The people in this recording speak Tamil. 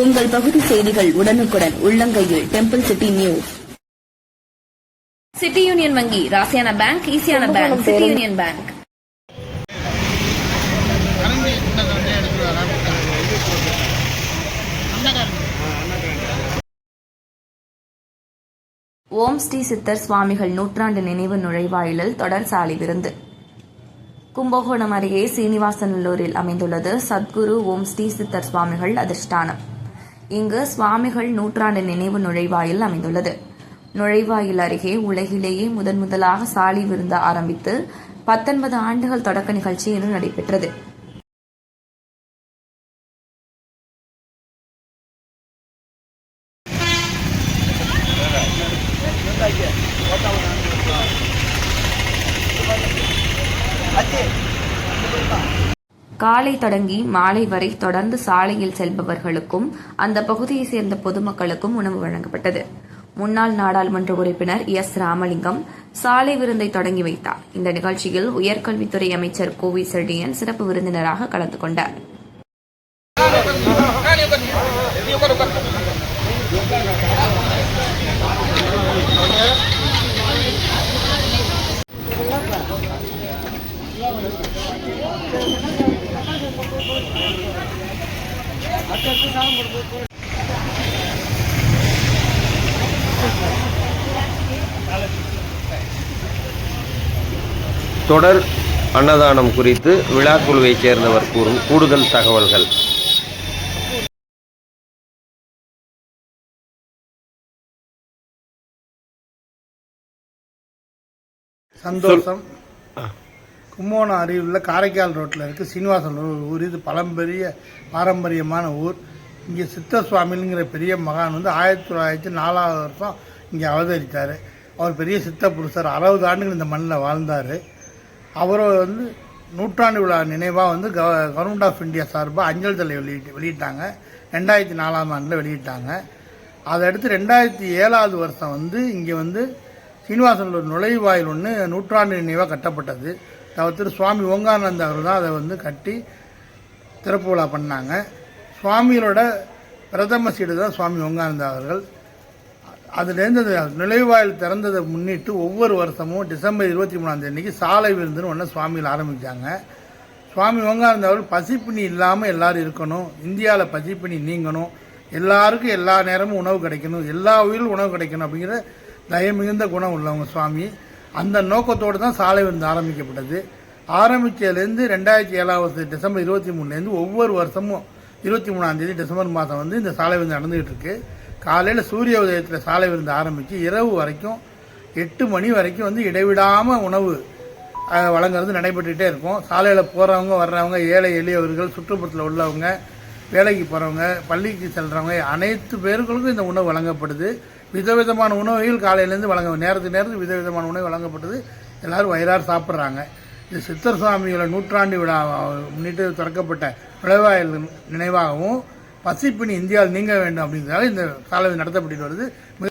உங்கள் பகுதி செய்திகள் உடனுக்குடன் உள்ளங்கையில். Temple city news city union வங்கி ராசியான பேங்க் ஈசியான பேங்க் சிட்டி யூனியன் பேங்க் ஓம் ஸ்ரீ சித்தர் சுவாமிகள் நூற்றாண்டு நினைவு நுழைவாயிலில் தொடர் சாலை விருந்து. கும்பகோணம் அருகே சீனிவாசநல்லூரில் அமைந்துள்ளது சத்குரு ஓம் ஸ்ரீ சித்தர் சுவாமிகள் அதிர்ஷ்டானம். இங்கு சுவாமிகள் நூற்றாண்டு நினைவு நுழைவாயில் அமைந்துள்ளது. நுழைவாயில் அருகே உலகிலேயே முதன் முதலாக சாலை விருந்து ஆரம்பித்து பத்தொன்பது ஆண்டுகள் தொடக்க நிகழ்ச்சி இன்று நடைபெற்றது. காலை தொடங்கி மாலை வரை தொடர்ந்து சாலையில் செல்பவர்களுக்கும் அந்த பகுதியைச் சேர்ந்த பொதுமக்களுக்கும் உணவு வழங்கப்பட்டது. முன்னாள் நாடாளுமன்ற உறுப்பினர் எஸ். ராமலிங்கம் சாலை விருந்தை தொடங்கி வைத்தார். இந்த நிகழ்ச்சியில் உயர்கல்வித்துறை அமைச்சர் கோவி செழியன் சிறப்பு விருந்தினராக கலந்து கொண்டார். தொடர் அன்னதானம் குறித்து விழாக்குழுவைச் சேர்ந்தவர் கூறும் கூடுதல் தகவல்கள். சந்தோஷம். கும்போணம் அருகில் காரைக்கால் ரோட்டில் இருக்குது சீனிவாசன் ஒரு ஊர். இது பழம்பெரிய பாரம்பரியமான ஊர். இங்கே சித்த சுவாமிங்கிற பெரிய மகான் வந்து ஆயிரத்தி தொள்ளாயிரத்தி நாலாவது வருஷம் இங்கே அவதரித்தார். அவர் பெரிய சித்த புருஷர். அறுபது ஆண்டுகள் இந்த மண்ணில் வாழ்ந்தார். அவரை வந்து நூற்றாண்டு விழா நினைவாக வந்து கவ கவர்மெண்ட் ஆஃப் இந்தியா சார்பாக அஞ்சல் தலை வெளியிட்டு வெளியிட்டாங்க. ரெண்டாயிரத்தி நாலாம் ஆண்டில் வெளியிட்டாங்க. அதை அடுத்து ரெண்டாயிரத்தி ஏழாவது வருஷம் வந்து இங்கே வந்து சீனிவாசனூர் நுழைவாயில் ஒன்று நூற்றாண்டு நினைவாக கட்டப்பட்டது. அவர் திரு சுவாமி ஓங்கானந்த அவர் தான் அதை வந்து கட்டி திறப்பு விழா பண்ணாங்க. சுவாமிகளோட பிரதம சீடு தான் சுவாமி ஓங்கானந்த அவர்கள். அதுலேருந்து அந்த நுழைவாயில் திறந்ததை முன்னிட்டு ஒவ்வொரு வருஷமும் டிசம்பர் இருபத்தி மூணாம் தேதிக்கு சாலை விருந்துன்னு ஒன்று சுவாமியில் ஆரம்பித்தாங்க சுவாமி ஓங்கானந்த அவர்கள் பசிப்பினி இல்லாமல் எல்லாரும் இருக்கணும். இந்தியாவில் பசிப்பினி நீங்கணும். எல்லாருக்கும் எல்லா நேரமும் உணவு கிடைக்கணும். எல்லா உயிரும் உணவு கிடைக்கணும் அப்படிங்கிற தயம் மிகுந்த குணம் உள்ளவங்க சுவாமி. அந்த நோக்கத்தோடு தான் சாலை விருந்து ஆரம்பிக்கப்பட்டது. ஆரம்பித்ததுலேருந்து ரெண்டாயிரத்தி ஏழாவது டிசம்பர் இருபத்தி மூணுலேருந்து ஒவ்வொரு வருஷமும் இருபத்தி மூணாந்தேதி டிசம்பர் மாதம் வந்து இந்த சாலை விருந்து நடந்துகிட்டு இருக்கு. காலையில் சூரிய உதயத்தில் சாலை விருந்து ஆரம்பித்து இரவு வரைக்கும் எட்டு மணி வரைக்கும் வந்து இடைவிடாமல் உணவு வழங்குறது நடைபெற்றுகிட்டே இருக்கும். சாலையில் போகிறவங்க வர்றவங்க ஏழை எளியவர்கள் சுற்றுப்புறத்தில் உள்ளவங்க வேலைக்கு போகிறவங்க பள்ளிக்கு செல்கிறவங்க அனைத்து பேர்களுக்கும் இந்த உணவு வழங்கப்படுது. விதவிதமான உணவுகள் காலையிலேருந்து வழங்க நேரத்துக்கு நேரத்துக்கு விதவிதமான உணவு வழங்கப்பட்டது. எல்லோரும் வயிறார் சாப்பிட்றாங்க. இது சித்தர் சுவாமிகளோட நூற்றாண்டு விழா முன்னிட்டு திறக்கப்பட்ட நுழைவாயில் நினைவாகவும் பசிப்பினி இந்தியாவில் நீங்க வேண்டும் அப்படிங்கிறதால இந்த சாலை நடத்தப்பட்டு வருது.